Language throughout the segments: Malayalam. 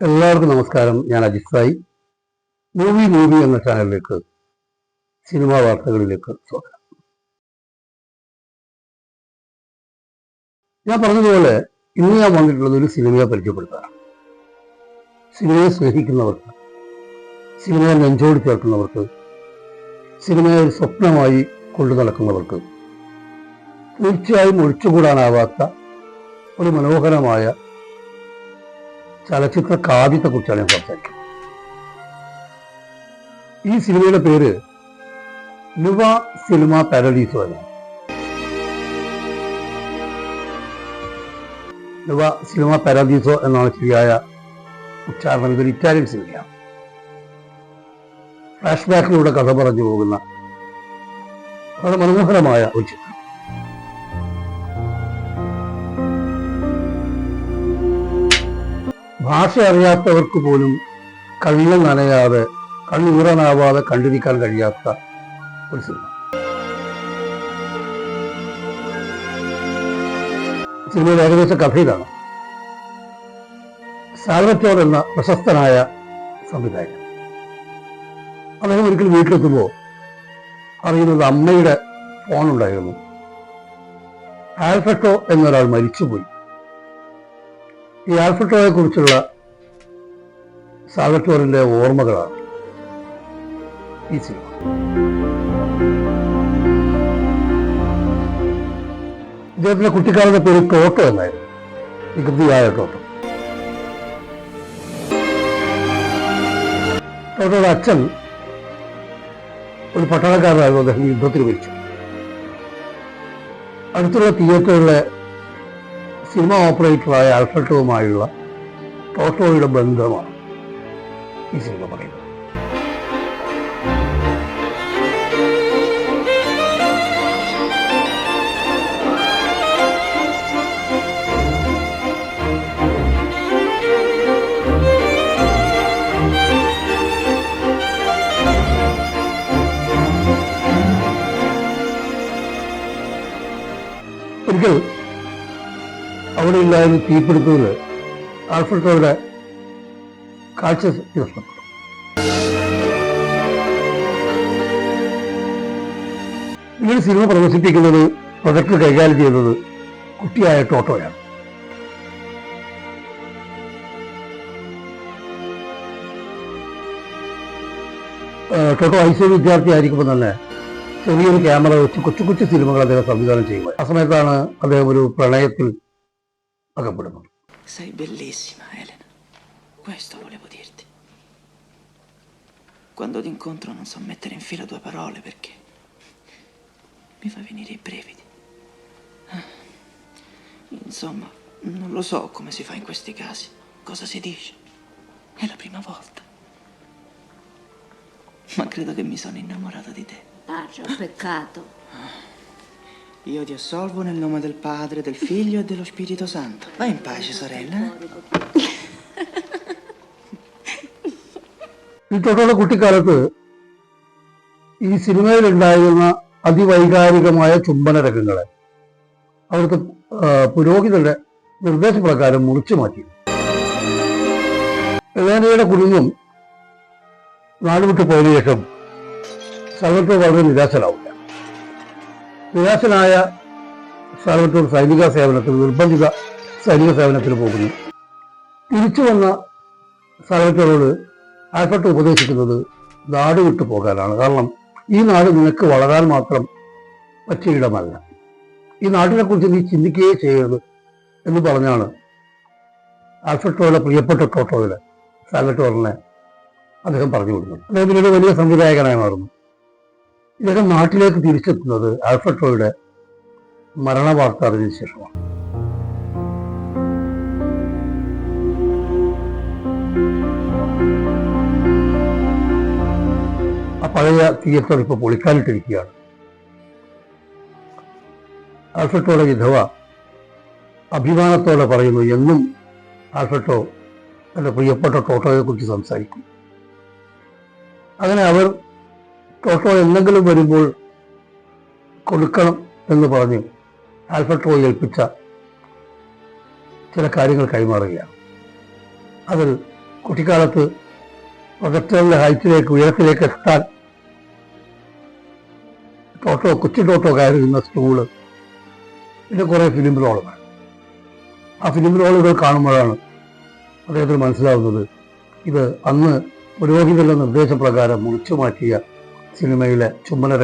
എല്ലാവർക്കും നമസ്കാരം. ഞാൻ അജിത് സായി. മൂവി മൂവി എന്ന ചാനലിലേക്ക് സിനിമാ വാർത്തകളിലേക്ക് സ്വാഗതം. ഞാൻ പറഞ്ഞതുപോലെ ഇന്ന് ഞാൻ വന്നിട്ടുള്ളത് ഒരു സിനിമയെ പരിചയപ്പെടുത്താനാണ്. സിനിമയെ സ്നേഹിക്കുന്നവർക്ക് സിനിമയെ നെഞ്ചോട് ചേർക്കുന്നവർക്ക് സിനിമയെ ഒരു സ്വപ്നമായി കൊണ്ടു നടക്കുന്നവർക്ക് തീർച്ചയായും ഒഴിച്ചുകൂടാനാവാത്ത ഒരു മനോഹരമായ ചലച്ചിത്ര കാവ്യത്തെക്കുറിച്ചാണ് ഞാൻ സംസാരിക്കുന്നത്. ഈ സിനിമയുടെ പേര് ലുവ സിനിമ പാരഡീസോ എന്നാണ്. സിനിമ പാരഡീസോ എന്നാണ് ശരിയായ ഉച്ചാരണം. ഇതൊരു ഇറ്റാലിയൻ സിനിമയാണ്. ഫ്ലാഷ് ബാക്കിലൂടെ കഥ പറഞ്ഞു പോകുന്ന വളരെ മനോഹരമായ ഒരു ചിത്രം. ഭാഷ അറിയാത്തവർക്ക് പോലും കണ്ണ് നനയാതെ കണ്ണീറനാവാതെ കണ്ടിരിക്കാൻ കഴിയാത്ത ഒരു സിനിമ. സിനിമയുടെ ഏകദേശ കഥ ഇതാണ്. സാൽവറ്റോർ എന്ന പ്രശസ്തനായ സംവിധായകൻ. അദ്ദേഹം ഒരിക്കൽ വീട്ടിലെത്തുമ്പോൾ അറിയുന്നത് അമ്മയുടെ ഫോൺ ഉണ്ടായിരുന്നു ആൽഫട്ടോ എന്നൊരാൾ മരിച്ചുപോയി. ഈ ആൽഫട്ടോയെ കുറിച്ചുള്ള സാൽവറ്റോറിന്റെ ഓർമ്മകളാണ് ഈ സിനിമ. ഇദ്ദേഹത്തിന്റെ കുട്ടിക്കാലത്തെ പേര് ടോട്ടോ എന്നായിരുന്നു. വികൃതിയായ ടോട്ടോ ടോട്ടോയുടെ അച്ഛൻ ഒരു പട്ടാളക്കാരനായിരുന്നു അദ്ദേഹം യുദ്ധത്തിൽ മരിച്ചു. അടുത്തുള്ള തിയേറ്ററിലെ സിനിമ ഓപ്പറേറ്ററായ ആൽഫർട്ടോവുമായുള്ള ടോട്ടോയുടെ ബന്ധമാണ് ഈ സിനിമ പറയുന്നത്. ഒരിക്കൽ അവിടെ ഇല്ലായിരുന്നു തീപിടുത്തത്തിൽ ആൽഫർട്ടോയുടെ കാഴ്ച നഷ്ടപ്പെട്ടു ഈ സിനിമ പ്രദർശിപ്പിക്കുന്നത് പ്രൊജക്ട് കൈകാര്യം ചെയ്യുന്നത് കുട്ടിയായ ടോട്ടോയാണ്. ടോട്ടോ ഐ വിദ്യാർത്ഥി ആയിരിക്കുമ്പോൾ തന്നെ ചെറിയൊരു ക്യാമറ വെച്ച് കൊച്ചു കൊച്ചു സിനിമകൾ അദ്ദേഹം സംവിധാനം ചെയ്യുക ആ സമയത്താണ് അദ്ദേഹം ഒരു പ്രണയത്തിൽ Paga. Sei bellissima, Elena. Questo volevo dirti. Quando ti incontro non so mettere in fila due parole perché mi fa venire i brevidi. Ah, insomma, non lo so come si fa in questi casi, cosa si dice. È la prima volta. Ma credo che mi sono innamorata di te. Ah, c'è un peccato. Ah. Io ti assolvo nel nome del Padre, del Figlio e dello Spirito Santo. Vai in pace, sorella. ടോട്ടോയുടെ കുട്ടിക്കാലത്ത് ഈ സിനിമയിലുണ്ടായിരുന്ന അതിവൈകാരികമായ ചുംബന രംഗങ്ങളെ അവിടുത്തെ പുരോഹിതരുടെ നിർദ്ദേശപ്രകാരം മുറിച്ചു മാറ്റി എലേനയുടെ കുടുംബം നാടുവിട്ട് പോയതിനു ശേഷം സർവത്ര വളരെ നിരാശരാവില്ല നിരാശനായ സർവത്തൂർ സൈനിക സേവനത്തിൽ നിർബന്ധിത സൈനിക സേവനത്തിന് പോകുന്നു. തിരിച്ചു വന്ന സർവത്തോട് ആൽഫർട്ട് ഉപദേശിക്കുന്നത് നാട് വിട്ടു പോകാനാണ്. കാരണം ഈ നാട് നിനക്ക് വളരാൻ മാത്രം പറ്റിയ ഇടമല്ല. ഈ നാട്ടിനെ കുറിച്ച് നീ ചിന്തിക്കുകയേ ചെയ്യരുത് എന്ന് പറഞ്ഞാണ് ആൽഫർട്ടോയുടെ പ്രിയപ്പെട്ട ടോട്ടോയുടെ സാൽവറ്റോറിനെ അദ്ദേഹം പറഞ്ഞു കൊടുക്കുന്നു അദ്ദേഹം പിന്നീട് വലിയ സംവിധായകനായി മാറുന്നു. ഇദ്ദേഹം നാട്ടിലേക്ക് തിരിച്ചെത്തുന്നത് ആൽഫട്രോയുടെ മരണ വാർത്ത അറിഞ്ഞതിന് ശേഷമാണ്. ആ പഴയ തിയേറ്റർ ഇപ്പോൾ പൊളിക്കാനിട്ടിരിക്കുകയാണ്. ആൽഫർട്ടോയുടെ വിധവ അഭിമാനത്തോടെ പറയുന്നു എന്നും ആൽഫർട്ടോ തന്റെ പ്രിയപ്പെട്ട ടോട്ടോയെ കുറിച്ച് സംസാരിക്കും. അങ്ങനെ അവർ ടോട്ടോ എന്തെങ്കിലും വരുമ്പോൾ കൊടുക്കണം എന്ന് പറഞ്ഞ് ആൽഫട്രോ ഏൽപ്പിച്ച ചില കാര്യങ്ങൾ കൈമാറുകയാണ്. അതിൽ കുട്ടിക്കാലത്ത് പ്രൊജക്ടറിന്റെ ഹൈറ്റിലേക്ക് ഉയരത്തിലേക്ക് എത്താൻ ടോട്ടോ കൊച്ചു ടോട്ടോ കയറുന്ന സ്കൂൾ പിന്നെ കുറെ ഫിലിം റോളുകൾ ആ ഫിലിം റോളുകൾ കാണുമ്പോഴാണ് അദ്ദേഹത്തിന് മനസ്സിലാവുന്നത് ഇത് അന്ന് പുരോഹിതന്റെ നിർദ്ദേശപ്രകാരം മുറിച്ചു മാറ്റിയ സിനിമയിലെ ചുമല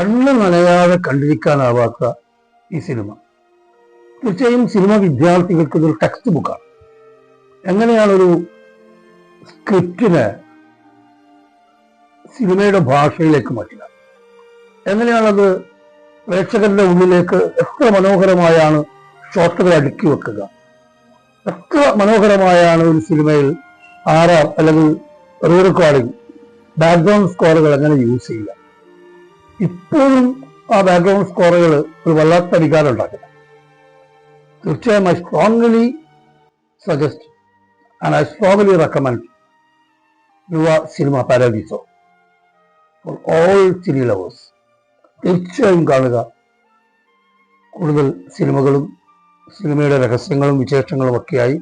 കണ്ണ് നനയാതെ കണ്ടിരിക്കാനാവാത്ത ഈ സിനിമ. തീർച്ചയായും സിനിമ വിദ്യാർത്ഥികൾക്ക് ഇതൊരു ടെക്സ്റ്റ് ബുക്കാണ് എങ്ങനെയാണൊരു സ്ക്രിപ്റ്റിനെ സിനിമയുടെ ഭാഷയിലേക്ക് മാറ്റുക? എങ്ങനെയാണത് പ്രേക്ഷകരുടെ ഉള്ളിലേക്ക് എത്ര മനോഹരമായാണ് ഷോട്ടുകൾ അടുക്കി വെക്കുക? എത്ര മനോഹരമായാണ് ഒരു സിനിമയിൽ ആർ ആർ അല്ലെങ്കിൽ റീ റെക്കോർഡിംഗ് ബാക്ക്ഗ്രൗണ്ട് സ്കോറുകൾ എങ്ങനെ യൂസ് ചെയ്യുക? ഇപ്പോഴും ആ ബാക്ക്ഗ്രൗണ്ട് സ്കോറുകൾ ഒരു വല്ലാത്ത വികാരം ഉണ്ടാക്കുന്നത് തീർച്ചയായും I strongly suggest and I strongly recommend you Cinema Paradiso for all cine lovers തീർച്ചയായും കാണുക. കൂടുതൽ സിനിമകളും സിനിമയുടെ രഹസ്യങ്ങളും വിശേഷങ്ങളും ഒക്കെയായി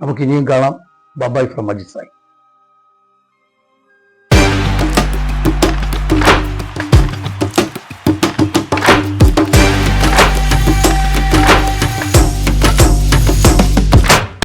നമുക്ക് ഇനിയും കാണാം ബബായ് ഫ്രം അജിസായി